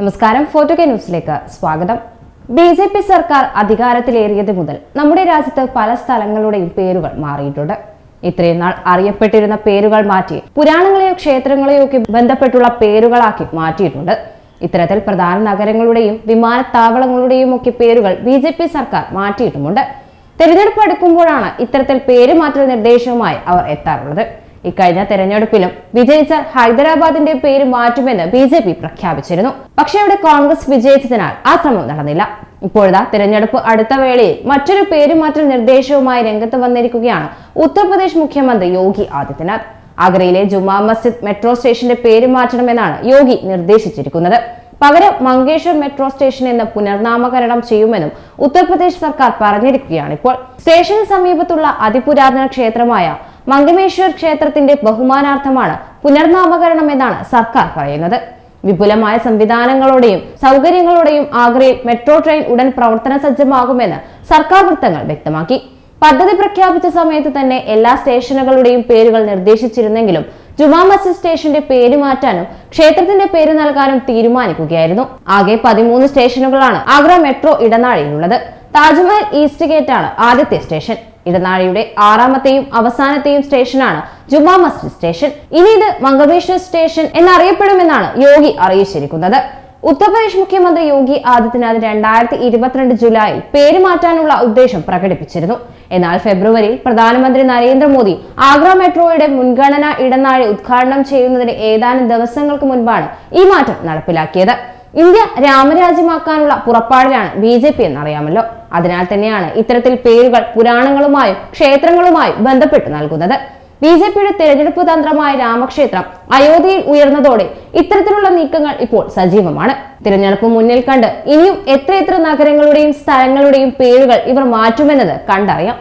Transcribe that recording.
നമസ്കാരം. Photo K ന്യൂസിലേക്ക് സ്വാഗതം. ബി ജെ പി സർക്കാർ അധികാരത്തിലേറിയത് മുതൽ നമ്മുടെ രാജ്യത്ത് പല സ്ഥലങ്ങളുടെയും പേരുകൾ മാറിയിട്ടുണ്ട്. ഇത്രയും നാൾ അറിയപ്പെട്ടിരുന്ന പേരുകൾ മാറ്റി പുരാണങ്ങളെയോ ക്ഷേത്രങ്ങളെയോ ഒക്കെ ബന്ധപ്പെട്ടുള്ള പേരുകളാക്കി മാറ്റിയിട്ടുണ്ട്. ഇത്തരത്തിൽ പ്രധാന നഗരങ്ങളുടെയും വിമാനത്താവളങ്ങളുടെയും ഒക്കെ പേരുകൾ ബി ജെ പി സർക്കാർ മാറ്റിയിട്ടുമുണ്ട്. തെരഞ്ഞെടുപ്പ് അടുക്കുമ്പോഴാണ് ഇത്തരത്തിൽ പേര് പേരുമാറ്റൽ നിർദ്ദേശവുമായി അവർ എത്താറുള്ളത്. ഇക്കഴിഞ്ഞ തെരഞ്ഞെടുപ്പിലും വിജയിച്ചാൽ ഹൈദരാബാദിന്റെ പേര് മാറ്റുമെന്ന് ബി ജെ പി പ്രഖ്യാപിച്ചിരുന്നു. പക്ഷേ അവിടെ കോൺഗ്രസ് വിജയിച്ചതിനാൽ ആ ശ്രമം നടന്നില്ല. ഇപ്പോഴത്തെ തെരഞ്ഞെടുപ്പ് അടുത്ത വേളയിൽ മറ്റൊരു പേരുമാറ്റൽ നിർദ്ദേശവുമായി രംഗത്ത് വന്നിരിക്കുകയാണ് ഉത്തർപ്രദേശ് മുഖ്യമന്ത്രി യോഗി ആദിത്യനാഥ്. ആഗ്രയിലെ ജുമാ മസ്ജിദ് മെട്രോ സ്റ്റേഷന്റെ പേര് മാറ്റണമെന്നാണ് യോഗി നിർദ്ദേശിച്ചിരിക്കുന്നത്. പകരം മങ്കേശ്വർ മെട്രോ സ്റ്റേഷൻ എന്ന് പുനർനാമകരണം ചെയ്യുമെന്നും ഉത്തർപ്രദേശ് സർക്കാർ പറഞ്ഞിരിക്കുകയാണ് ഇപ്പോൾ സ്റ്റേഷന് സമീപത്തുള്ള അതിപുരാതന ക്ഷേത്രമായ മംഗമേശ്വർ ക്ഷേത്രത്തിന്റെ ബഹുമാനാർത്ഥമാണ് പുനർനാമകരണം എന്നാണ് സർക്കാർ പറയുന്നത്. വിപുലമായ സംവിധാനങ്ങളോടെയും സൗകര്യങ്ങളോടെയും ആഗ്രയിൽ മെട്രോ ട്രെയിൻ ഉടൻ പ്രവർത്തന സജ്ജമാകുമെന്ന് സർക്കാർ വൃത്തങ്ങൾ വ്യക്തമാക്കി. പദ്ധതി പ്രഖ്യാപിച്ച സമയത്ത് തന്നെ എല്ലാ സ്റ്റേഷനുകളുടെയും പേരുകൾ നിർദ്ദേശിച്ചിരുന്നെങ്കിലും ജുമാ മസ്ജിദ് സ്റ്റേഷന്റെ പേര് മാറ്റാനും ക്ഷേത്രത്തിന്റെ പേര് നൽകാനും തീരുമാനിക്കുകയായിരുന്നു. ആകെ പതിമൂന്ന് സ്റ്റേഷനുകളാണ് ആഗ്ര മെട്രോ ഇടനാഴിയിലുള്ളത്. താജ്മഹൽ ഈസ്റ്റ് ഗേറ്റ് ആണ് ആദ്യത്തെ സ്റ്റേഷൻ. ഇടനാഴിയുടെ ആറാമത്തെയും അവസാനത്തെയും സ്റ്റേഷനാണ് ജുമാ മസ്ജിദ് സ്റ്റേഷൻ. ഇനി ഇത് മംഗമേശ്വർ സ്റ്റേഷൻ എന്നറിയപ്പെടുമെന്നാണ് യോഗി അറിയിച്ചിരിക്കുന്നത്. ഉത്തർപ്രദേശ് മുഖ്യമന്ത്രി യോഗി ആദിത്യനാഥ് രണ്ടായിരത്തി ഇരുപത്തിരണ്ട് ജൂലൈയിൽ പേര് മാറ്റാനുള്ള ഉദ്ദേശം പ്രകടിപ്പിച്ചിരുന്നു. എന്നാൽ ഫെബ്രുവരിയിൽ പ്രധാനമന്ത്രി നരേന്ദ്രമോദി ആഗ്ര മെട്രോയുടെ മുൻഗണന ഇടനാഴി ഉദ്ഘാടനം ചെയ്യുന്നതിന് ഏതാനും ദിവസങ്ങൾക്ക് മുൻപാണ് ഈ മാറ്റം നടപ്പിലാക്കിയത്. ഇന്ത്യ രാമരാജ്യമാക്കാനുള്ള പുറപ്പാടിലാണ് ബി ജെ പി എന്നറിയാമല്ലോ. അതിനാൽ തന്നെയാണ് ഇത്തരത്തിൽ പേരുകൾ പുരാണങ്ങളുമായും ക്ഷേത്രങ്ങളുമായും ബന്ധപ്പെട്ട് നൽകുന്നത്. ബി ജെ പിയുടെ തെരഞ്ഞെടുപ്പ് തന്ത്രമായ രാമക്ഷേത്രം അയോധ്യയിൽ ഉയർന്നതോടെ ഇത്തരത്തിലുള്ള നീക്കങ്ങൾ ഇപ്പോൾ സജീവമാണ്. തിരഞ്ഞെടുപ്പ് മുന്നിൽ കണ്ട് ഇനിയും എത്രയെത്ര നഗരങ്ങളുടെയും സ്ഥലങ്ങളുടെയും പേരുകൾ ഇവർ മാറ്റുമെന്നത് കണ്ടറിയാം.